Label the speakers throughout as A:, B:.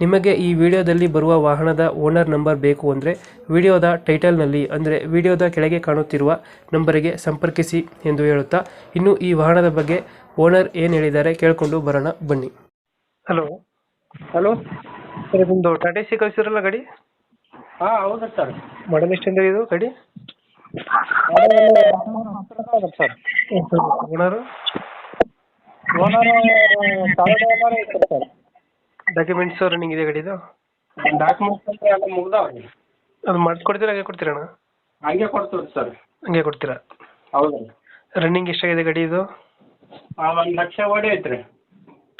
A: ನಿಮಗೆ ಈ ವಿಡಿಯೋದಲ್ಲಿ ಬರುವ ವಾಹನದ ಓನರ್ ನಂಬರ್ ಬೇಕು ಅಂದರೆ ವಿಡಿಯೋದ ಟೈಟಲ್ನಲ್ಲಿ ಅಂದರೆ ವಿಡಿಯೋದ ಕೆಳಗೆ ಕಾಣುತ್ತಿರುವ ನಂಬರಿಗೆ ಸಂಪರ್ಕಿಸಿ ಎಂದು ಹೇಳುತ್ತಾ ಇನ್ನು ಈ ವಾಹನದ ಬಗ್ಗೆ ಓನರ್ ಏನು ಹೇಳಿದ್ದಾರೆ ಕೇಳಿಕೊಂಡು ಬರೋಣ ಬನ್ನಿ. ಹಲೋ.
B: ಹಲೋ.
A: ಸರ್ ಇದೊಂದು ಟಾಟಾ ಸಿ ಕಳಿಸಿರಲ್ಲ ಗಾಡಿ?
B: ಹಾಂ ಹೌದು ಸರ್.
A: ಮಾಡಲ್ ಎಷ್ಟಂದ್ರೆ ಇದು ಗಾಡಿ?
B: ಸರ್
A: ಓನರು
B: ಓನರ್ ಸಾವಿರದ ಐತೆ ಸರ್.
A: ಡಾಕ್ಯುಮೆಂಟ್ಸ್ ರನ್ನಿಂಗ್ ಇದೆ ಗಾಡಿದು?
B: ಡಾಕ್ಯುಮೆಂಟ್ಸ್ ಅಂದ್ರೆ ಎಲ್ಲ ಮುಗ್ದಾವ್ರಿ
A: ಅದು ಮಾಡಿಸ್ಕೊಡ್ತೀರಾ ಹಂಗೆ ಕೊಡ್ತೀರಣ್ಣ
B: ಹಂಗೆ ಕೊಡ್ತೀವಿ ಸರ್.
A: ಹಂಗೆ ಕೊಡ್ತೀರಾ?
B: ಹೌದು.
A: ರನ್ನಿಂಗ್ ಎಷ್ಟಾಗಿದೆ ಗಾಡಿ ಇದು
B: ಒಂದು ಲಕ್ಷ ಓಡಿ ಐತ್ರಿ.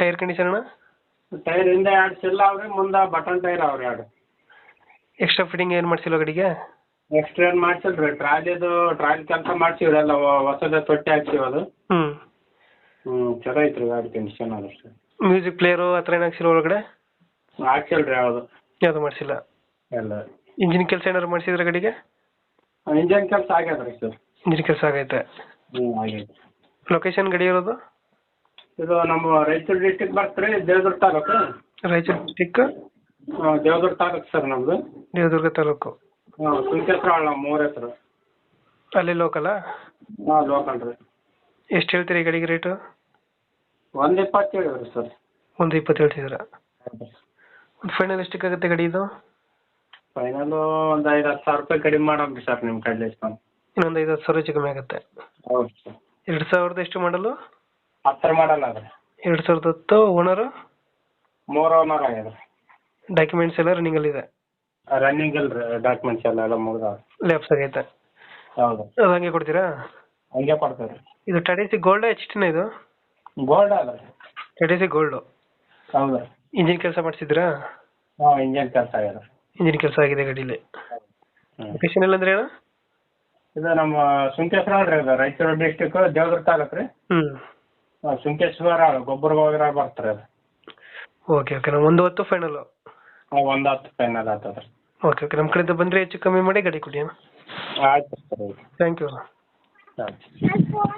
A: ಟೈರ್ ಕಂಡೀಷನ್ ಅಣ್ಣ?
B: ಟೈರ್ ಹಿಂದೆ ಎರಡು ಸಿಲ್ಲ ಅವ್ರಿ ಮುಂದೆ ಬಟನ್ ಟೈರ್ ಅವ್ರಿ ಎರಡು.
A: ಎಕ್ಸ್ಟ್ರಾ ಫಿಟ್ಟಿಂಗ್ ಏನು ಮಾಡ್ಸಿಲ್ಲ ಗಾಡಿಗೆ?
B: ಎಕ್ಸ್ಟ್ರಾ ಏನು ಮಾಡ್ಸಿಲ್ರಿ ಟ್ರಾಲಿದು ಟ್ರಾಲಿ ಕೆಲಸ ಮಾಡ್ಸಿವ್ರಿ ಎಲ್ಲ ಹೊಸದ ತೊಟ್ಟಿ ಹಾಕ್ಸಿವಿ ಅದು.
A: ಹ್ಞೂ
B: ಹ್ಞೂ ಚಲೋ ಐತ್ರಿ ಗಾಡಿ ಕಂಡೀಷನ್ ಅದ ಸರ್
A: ಮ್ಯೂಸಿಕ್ ಪ್ಲೇಯರು ಆ ಥರ ಏನು ಹಾಕ್ಸಿಲ್ಲ ಒಳಗಡೆ?
B: ಹಾಕ್ಸಿಲ್ರಿ ಯಾವುದು?
A: ಯಾವುದು ಮಾಡಿಸಿಲ್ಲ?
B: ಎಲ್ಲ
A: ಇಂಜಿನ್ ಕೆಲಸ ಏನಾದ್ರು ಮಾಡಿಸಿದ್ರೆ ಗಾಡಿಗೆ?
B: ಇಂಜಿನ್ ಕೆಲಸ ಆಗ್ಯದ್ರಿ ಸರ್.
A: ಇಂಜಿನ್ ಕೆಲಸ ಆಗೈತೆ.
B: ಹ್ಞೂ ಆಗೈತೆ.
A: ಲೊಕೇಶನ್ ಗಡಿ ಇರೋದು?
B: ಇದು ನಮ್ಮ ರಾಯಚೂರು ಡಿಸ್ಟಿಕ್ ಬರ್ತೀರಿ ದೇವದುರ್ಗ ತಾಲೂಕು.
A: ರಾಯಚೂರು ಡಿಸ್ಟಿಕ್
B: ಆ, ದೇವದುರ್ಗ ತಾಲೂಕು ಸರ್ ನಮ್ದು.
A: ದೇವದುರ್ಗ ತಾಲೂಕು.
B: ಹಾಂ ಸುಂಕೇಶ್ವರ ನಮ್ಮ ಮೂರ ಹೆಸರು.
A: ಅಲ್ಲಿ ಲೋಕಲ್
B: ಹಾಂ ಲೋಕಲ್ ರೀ.
A: ಎಷ್ಟು ಹೇಳ್ತೀರಿ ಗಾಡಿಗೆ ರೇಟು
B: ಒಂದು ಇಪ್ಪತ್ತು ಹೇಳಿವ್ರಿ ಸರ್.
A: ಒಂದು ಇಪ್ಪತ್ತು ಹೇಳ್ತಿದ್ದೀರಾ? ಒಂದು ಫೈನಲ್ ಎಷ್ಟಕ್ಕಾಗುತ್ತೆ ಗಾಡಿ ಇದು
B: ಫೈನಲು ಒಂದು ಐದು ಹತ್ತು ಸಾವಿರ ರೂಪಾಯಿ ಕಡಿಮೆ ಮಾಡಮ್ರಿ ಸರ್ ನಿಮ್ಮ ಕಡೆ ಇಸ್ಕೊಂಡು
A: ಇನ್ನೊಂದು ಐದು ಹತ್ತು ಸಾವಿರ ಹೆಚ್ಚು ಕಮ್ಮಿ ಆಗುತ್ತೆ.
B: ಹೌದು ಸರ್.
A: ಎರಡು ಸಾವಿರದ ಎಷ್ಟು ಮಾಡಲು?
B: ಹತ್ತರ ಮಾಡಲ್ಲ ಅದ್ರಿ
A: ಎರಡು ಸಾವಿರದ ಹತ್ತು ಓನರು
B: ಮೂರು ಓನರ್ ಆಗ್ಯದ
A: ಡಾಕ್ಯುಮೆಂಟ್ಸ್ ಎಲ್ಲ ರನ್ನಿಂಗಲ್ಲಿದೆ
B: ರನ್ನಿಂಗ್ ಅಲ್ಲ ಡಾಕ್ಯುಮೆಂಟ್ಸ್ ಎಲ್ಲ ಎಲ್ಲ ಮುಗ್ದಾವ.
A: ಲ್ಯಾಬ್ಸ್ ಆಗೈತೆ.
B: ಹೌದು.
A: ಅದು ಹಂಗೆ ಕೊಡ್ತೀರಾ?
B: ಹಂಗೆ ಕೊಡ್ತಾರೆ
A: ಇದು ಟಾಟಾ ಸಿ ಗೋಲ್ಡ್ ಎಚ್ ಟಿನ ಇದು?
B: ಗೋಲ್ಡ್ ಅಲ್ಲ ರೀ
A: ಗೋಲ್ಡ್ ಸಿ ಗೋಲ್ಡು
B: ಹೌದು.
A: ಇಂಜಿನ್ ಕೆಲಸ ಮಾಡಿಸಿದ್ರಾ
B: ಹಾಂ ಇಂಜಿನ್ ಕೆಲಸ ಆಗ್ಯದ
A: ಇಂಜಿನ್ ಕೆಲಸ ಆಗಿದೆ ಗಡಿಲಿ.
B: ಹ್ಞೂ
A: ಲೊಕೇಶನ್ ಎಲ್ಲ ಅಂದ್ರೆ ಅಣ್ಣ
B: ಇದು ನಮ್ಮ ಸುಂಕೇಶ್ವರ ರೀ ಇದು ರಾಯಚೂರು ಡಿಸ್ಟಿಕ್ ದೇವದುರ್ಗ ತಾಲೂಕು ರೀ.
A: ಹ್ಞೂ
B: ಹಾಂ ಸುಂಕೇಶ್ವರ ಗೊಬ್ಬರಗೋಗ್ರ ಬರ್ತಾರೆ ಅದು.
A: ಓಕೆ ಓಕೆ ನಮ್ಮ ಒಂದು ಹೊತ್ತು ಫೈನಲ್
B: ಹಾಂ ಒಂದು ಹತ್ತು ಫೈನಲ್ ಆಗ್ತದೆ ರೀ
A: ಓಕೆ ಓಕೆ ನಮ್ಮ ಕಡೆಯಿಂದ ಬಂದರೆ ಹೆಚ್ಚು ಕಮ್ಮಿ ಮಾಡಿ ಗಾಡಿ ಕೊಡಿ ಅಣ್ಣ.
B: ಆಯ್ತು ಸರ್.
A: ಥ್ಯಾಂಕ್ ಯು
B: ಆಯ್ತು